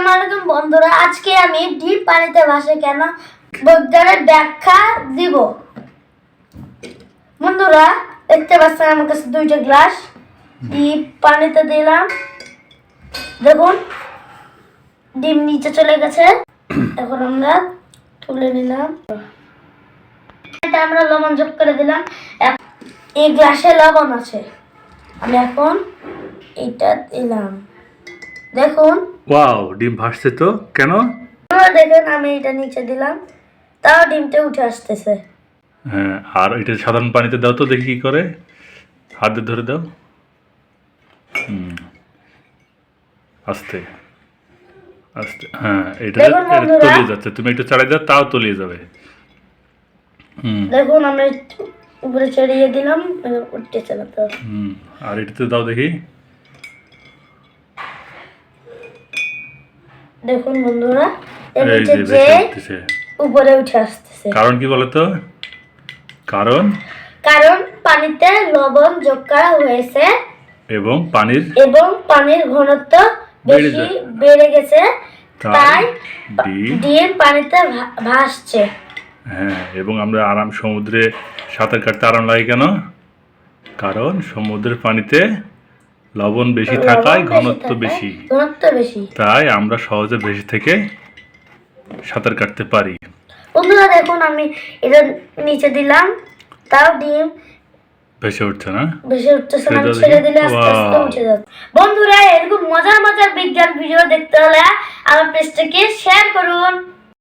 আসসালামু আলাইকুম বন্ধুরা, আজকে আমি ডিপ পানিতে ভাসে কেন বৈজ্ঞানিক ব্যাখ্যা দিব। বন্ধুরা, দেখতে পাচ্ছেন আমার কাছে দুইটা গ্লাস। ডিপ পানিতে দিলাম। দেখুন, ডিম নিচে চলে গেছে। এখন আমরা তুলে নিলাম। এটা আমরা লবণ যোগ করে দিলাম। এই গ্লাসে লবণ আছে। আমি এখন এটা দিলাম। দেখুন। ওয়াও ডিম ভাসছে তো? কেন? দেখেন আমি এটা নিচে দিলাম। তাও ডিমটা উঠে আসতেছে। হ্যাঁ আর এটা সাধারণ পানিতে দাও তো দেখি কি করে। হাতে ধরে দাও। হুম আস্তে আস্তে হ্যাঁ এটা। তলিয়ে যাচ্ছে। তুমি একটু চালাই দাও তাও তলিয়ে যাবে। হুম। দেখুন আমি উপরে চড়িয়ে দিলাম এবার উঠতেছে না তো। হুম আর এটাতে দাও দেখি। দেখুন বন্ধুরা এর নিচে যে উপরে উঠে আসতেছে। কারণ কি বলতো? কারণ? কারণ পানিতে লবণ যোগ করা হয়েছে এবং পানির এবং পানির ঘনত্ব বেশি বেড়ে গেছে তাই ডিম পানিতে ভাসছে। হ্যাঁ এবং আমরা আরাম সমুদ্রে সাঁতার কাটতে আরাম লাগে কেন? কারণ সমুদ্রের পানিতে লবণ বেশি থাকায় ঘনত্ব বেশি। ঘনত্ব বেশি। তাই আমরা সহজে ভেসে থেকে সাঁতার কাটতে পারি। বন্ধুরা দেখুন আমি এটা নিচে দিলাম তাও ডিম। ভেসে উঠছে না? বেশি উঠতেছে না ছেড়ে। দিলে আস্তে আস্তে উঠে যাচ্ছে বন্ধুরা এরকম মজার মজার বিজ্ঞান ভিডিও দেখতে হলে আমার পেজটাকে শেয়ার করুন।